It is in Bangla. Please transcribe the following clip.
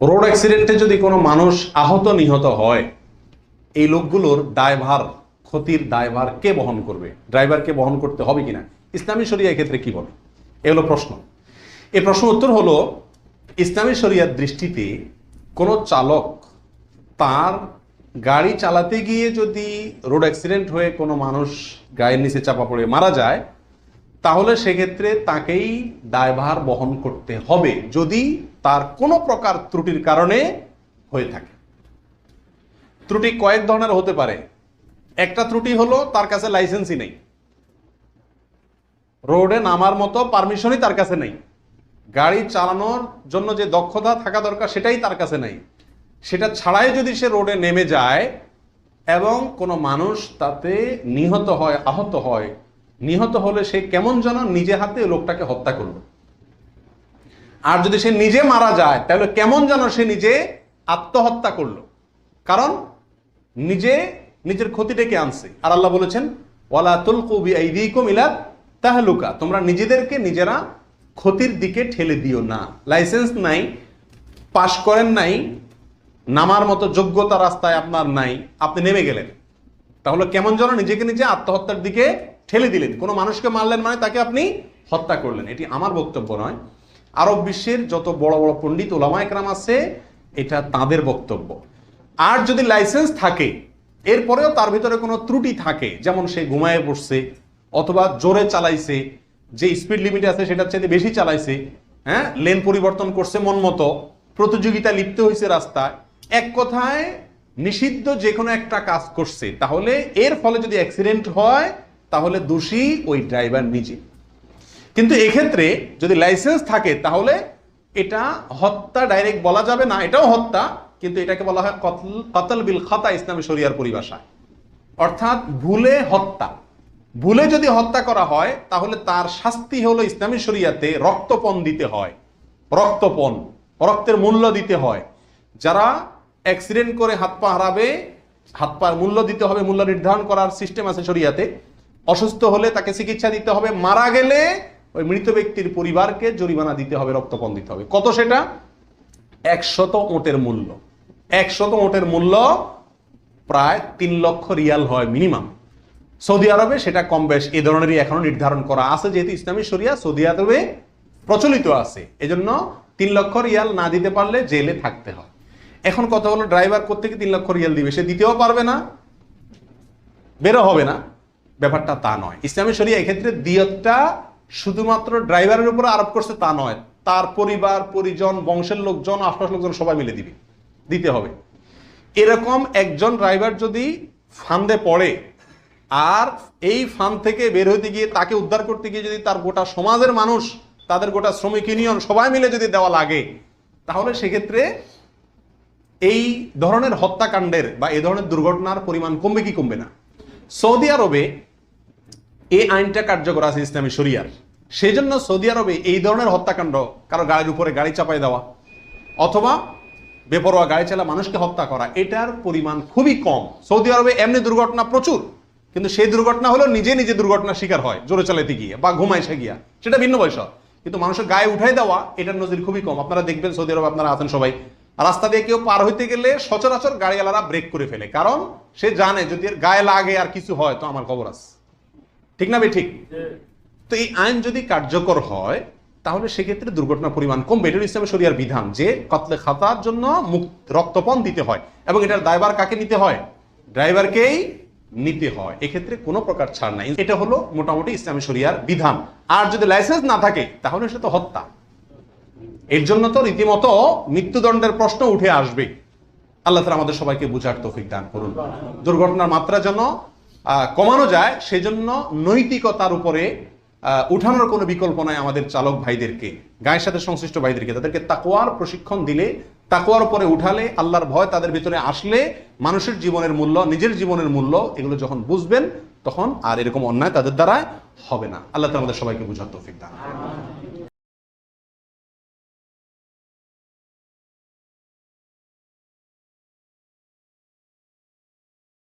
রোড অ্যাক্সিডেন্টে যদি কোনো মানুষ আহত নিহত হয়, এই লোকগুলোর দায়ভার, ক্ষতির দায়ভার কে বহন করবে? ড্রাইভারকে বহন করতে হবে কিনা? ইসলামী শরিয়া ক্ষেত্রে কি বলে? এ হলো প্রশ্ন। এ প্রশ্ন উত্তর হলো, ইসলামী শরিয়ার দৃষ্টিতে কোনো চালক তার গাড়ি চালাতে গিয়ে যদি রোড অ্যাক্সিডেন্ট হয়ে কোনো মানুষ গায়ের নিচে চাপা পড়ে মারা যায় তাহলে সেক্ষেত্রে তাকেই দায়ভার বহন করতে হবে যদি তার কোনো প্রকার ত্রুটির কারণে হয়ে থাকে। ত্রুটি কয়েক ধরনের হতে পারে। একটা ত্রুটি হলো তার কাছে লাইসেন্সই নেই। রোডে নামার মতো পারমিশনই তার কাছে নেই। গাড়ি চালানোর জন্য যে দক্ষতা থাকা দরকার সেটাই তার কাছে নেই। সেটা ছাড়াই যদি সে রোডে নেমে যায় এবং কোনো মানুষ তাতে নিহত হয়, আহত হয় নিহত হলে সে কেমন যেন নিজে হাতে লোকটাকে হত্যা করল। আর যদি সে নিজে মারা যায়, তাহলে কেমন যেন সে নিজে আত্মহত্যা করল। কারণ নিজে নিজের ক্ষতি ডেকে আনছে। আর আল্লাহ বলেছেন, ওয়ালা তুলকু বিআইদিকুম ইলা তাহলুকা। তোমরা নিজেদেরকে নিজেরা ক্ষতির দিকে ঠেলে দিও না। লাইসেন্স নাই, পাশ করেন নাই, নামার মতো যোগ্যতা রাস্তায় আপনার নাই, আপনি নেমে গেলেন। তাহলে কেমন যেন নিজেকে নিজে আত্মহত্যার দিকে ঠেলে দিলেন। কোনো মানুষকে মারলেন মানে তাকে আপনি হত্যা করলেন। এটি আমার বক্তব্য নয়। আরব বিশ্বের যত বড় বড় পণ্ডিত, ওলামা একরাম আছে, এটা তাদের বক্তব্য। আর যদি লাইসেন্স থাকে, এরপরেও তার ভিতরে কোনো ত্রুটি থাকে, যেমন সে ঘুমায় পড়ছে, অথবা জোরে চালাইছে, যে স্পিড লিমিট আছে সেটার চাইতে বেশি চালাইছে হ্যাঁ লেন পরিবর্তন করছে মন মতো, প্রতিযোগিতা লিপ্ত হয়েছে রাস্তায়, এক কথায় নিষিদ্ধ যে কোনো একটা কাজ করছে, তাহলে এর ফলে যদি অ্যাক্সিডেন্ট হয় তাহলে দোষী ওই ড্রাইভার নিজে। কিন্তু এক্ষেত্রে যদি লাইসেন্স থাকে, তাহলে এটা হত্যা ডাইরেক্ট বলা যাবে না, এটাও হত্যা, কিন্তু এটাকে বলা হয় কতল কতল বিল খাতা ইসলামী শরিয়ার পরিভাষায় অর্থাৎ ভুলে হত্যা। ভুলে যদি হত্যা করা হয়, তাহলে তার শাস্তি হলো ইসলামী শরিয়াতে রক্তপণ দিতে হয়। রক্তপণ, রক্তের মূল্য দিতে হয়। যারা অ্যাক্সিডেন্ট করে হাত পা হারাবে, হাত পার মূল্য দিতে হবে, মূল্য নির্ধারণ করার সিস্টেম আছে শরিয়াতে অসুস্থ হলে তাকে চিকিৎসা দিতে হবে, মারা গেলে ওই মৃত ব্যক্তির পরিবারকে জরিমানা দিতে হবে রক্তপণ দিতে হবে। কত সেটা? একশত ওটের মূল্য। একশত ওটের মূল্য প্রায় তিন লক্ষ রিয়াল হয় মিনিমাম। সৌদি আরবে সেটা কম বেশ এই ধরনেরই এখনও নির্ধারণ করা আছে, যেহেতু ইসলামী শরিয়া সৌদি আরবে প্রচলিত আছে। এজন্য তিন লক্ষ রিয়াল না দিতে পারলে জেলে থাকতে হয়। এখন কথা হলো, ড্রাইভার কোথেকে তিন লক্ষ রিয়াল দিবে? সে দিতেও পারবে না, বেরো হবে না। ব্যাপারটা তা নয়। ইসলামী শরিয়া এক্ষেত্রে দিয়তটা শুধুমাত্র ড্রাইভারের উপর আরোপ করছে তা নয়, তার পরিবার, পরিজন, বংশের লোকজন আশপাশ লোকজন সবাই মিলে দিবে, দিতে হবে। এরকম একজন ড্রাইভার যদি ফান্দে পড়ে, আর এই ফান থেকে বের হইতে গিয়ে তাকে উদ্ধার করতে গিয়ে যদি তার গোটা সমাজের মানুষ, তাদের গোটা শ্রমিক ইউনিয়ন সবাই মিলে যদি দেওয়া লাগে, তাহলে সেক্ষেত্রে এই ধরনের হত্যাকাণ্ডের বা এই ধরনের দুর্ঘটনার পরিমাণ কমবে কি কমবে না। সৌদি আরবে এই আইনটা কার্যকর আছে ইসলামী শরিয়ার। সেই জন্য সৌদি আরবে এই ধরনের হত্যাকাণ্ড কারও গাড়ির উপরে গাড়ি চাপাই দেওয়া অথবা বেপরোয়া গাড়ি চালা মানুষকে হত্যা করা, এটার পরিমাণ খুবই কম। সৌদি আরবে এমনি দুর্ঘটনা প্রচুর, কিন্তু সেই দুর্ঘটনা হলো নিজে নিজে দুর্ঘটনার শিকার হয়, জোরে চালাতে গিয়ে বা ঘুমাইসে গিয়া। সেটা ভিন্ন বিষয়। কিন্তু মানুষের গায়ে উঠাই দেওয়া, এটার নজির খুবই কম। আপনারা দেখবেন সৌদি আরবে আপনারা আছেন সবাই। রাস্তা দিয়ে কেউ পার হইতে গেলে সচরাচর গাড়িওয়ালারা ব্রেক করে ফেলে, কারণ সে জানে যদি এর গায়ে লাগে আর কিছু হয়, তো আমার খবর আছে। ঠিক না ভাই ঠিক তো এই আইন যদি কার্যকর হয়, তাহলে সেক্ষেত্রে দুর্ঘটনার পরিমাণ কমবে এটার ইসলামের শরিয়ার বিধান যে কতলে খাতার জন্য মুক্ত রক্তপণ দিতে হয় এবং এটার দায়বার কাকে নিতে হয়? ড্রাইভারকেই নিতে হয়। এক্ষেত্রে কোনো প্রকার ছাড় নাই। এটা হলো মোটামুটি ইসলামী শরিয়ার বিধান। আর যদি লাইসেন্স না থাকে, তাহলে সেটা তো হত্যা। এর জন্য তো রীতিমতো মৃত্যুদণ্ডের প্রশ্ন উঠে আসবে আল্লাহ তালা আমাদের সবাইকে বুঝার তৌফিক দান করুন। দুর্ঘটনার মাত্রা যেন কমানো যায়, সেজন্য নৈতিকতার উপরে উঠানোর কোনো বিকল্প নাই আমাদের চালক ভাইদেরকে, গায়ের সাথে সংশ্লিষ্ট ভাইদেরকে তাদেরকে তাকোয়ার প্রশিক্ষণ দিলে তাকোয়ার উপরে উঠালে, আল্লাহর ভয় তাদের ভিতরে আসলে মানুষের জীবনের মূল্য, নিজের জীবনের মূল্য, এগুলো যখন বুঝবেন, তখন আর এরকম অন্যায় তাদের দ্বারা হবে না আল্লাহ তালা আমাদের সবাইকে বুঝার তৌফিক দান।